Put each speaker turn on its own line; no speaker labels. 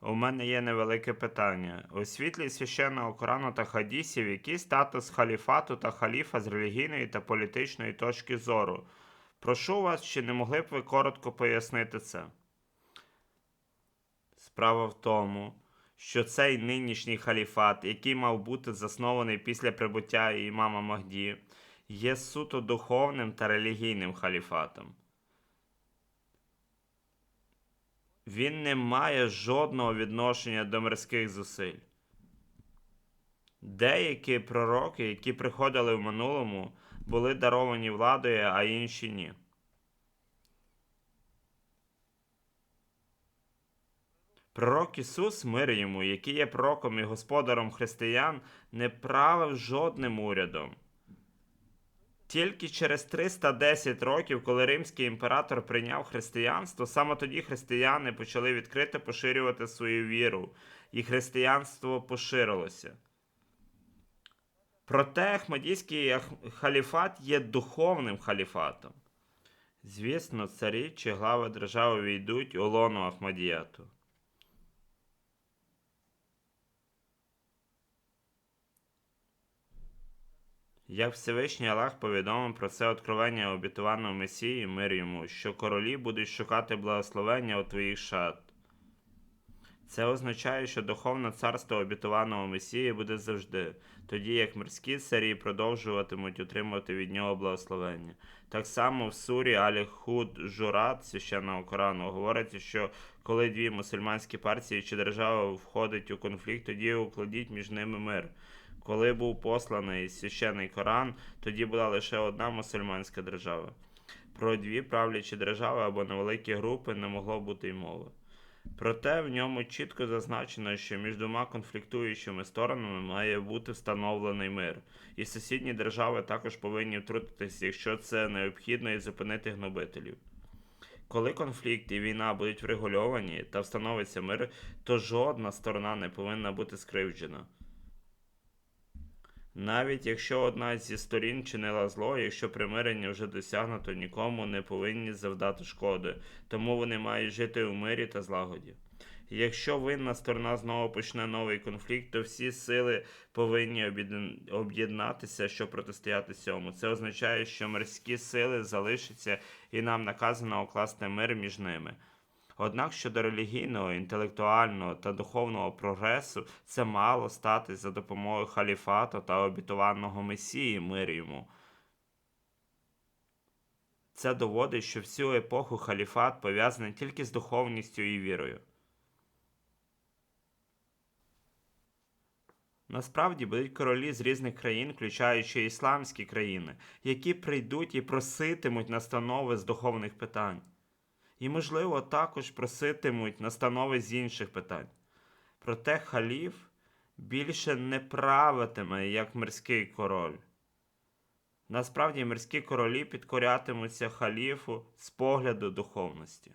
У мене є невелике питання. У світлі священного Корану та хадісів, який статус халіфату та халіфа з релігійної та політичної точки зору? Прошу вас, чи не могли б ви коротко пояснити це? Справа в тому, що цей нинішній халіфат, який мав бути заснований після прибуття імама Махді, є суто духовним та релігійним халіфатом. Він не має жодного відношення до мирських зусиль. Деякі пророки, які приходили в минулому, були даровані владою, а інші ні. Пророк Ісус, мир йому, який є пророком і господаром християн, не правив жодним урядом. Тільки через 310 років, коли римський імператор прийняв християнство, саме тоді християни почали відкрито поширювати свою віру, і християнство поширилося. Проте Ахмадійський халіфат є духовним халіфатом. Звісно, царі чи глави держави війдуть у лоно Ахмадіяту. Як Всевишній Аллах повідомив про це откровення обітуваного Месії, мир йому, що королі будуть шукати благословення у твоїх шат. Це означає, що духовне царство обітуваного Месії буде завжди, тоді як мирські царі продовжуватимуть отримувати від нього благословення. Так само в сурі Алі Худ Журат священного Корану говориться, що коли дві мусульманські партії чи держава входить у конфлікт, тоді укладіть між ними мир. Коли був посланий священний Коран, тоді була лише одна мусульманська держава. Про дві правлячі держави або невеликі групи не могло бути й мови. Проте в ньому чітко зазначено, що між двома конфліктуючими сторонами має бути встановлений мир, і сусідні держави також повинні втрутитися, якщо це необхідно, і зупинити гнобителів. Коли конфлікт і війна будуть врегульовані та встановиться мир, то жодна сторона не повинна бути скривджена. Навіть якщо одна зі сторін чинила зло, якщо примирення вже досягнуто, нікому не повинні завдати шкоди, тому вони мають жити у мирі та злагоді. Якщо винна сторона знову почне новий конфлікт, то всі сили повинні об'єднатися, щоб протистояти цьому. Це означає, що морські сили залишаться, і нам наказано укласти мир між ними. Однак щодо релігійного, інтелектуального та духовного прогресу це мало стати за допомогою халіфату та обітованого Месії мир йому. Це доводить, що всю епоху халіфат пов'язаний тільки з духовністю і вірою. Насправді будуть королі з різних країн, включаючи ісламські країни, які прийдуть і проситимуть настанови з духовних питань і, можливо, також проситимуть настанови з інших питань. Проте халіф більше не правитиме як мирський король. Насправді мирські королі підкорятимуться халіфу з погляду духовності.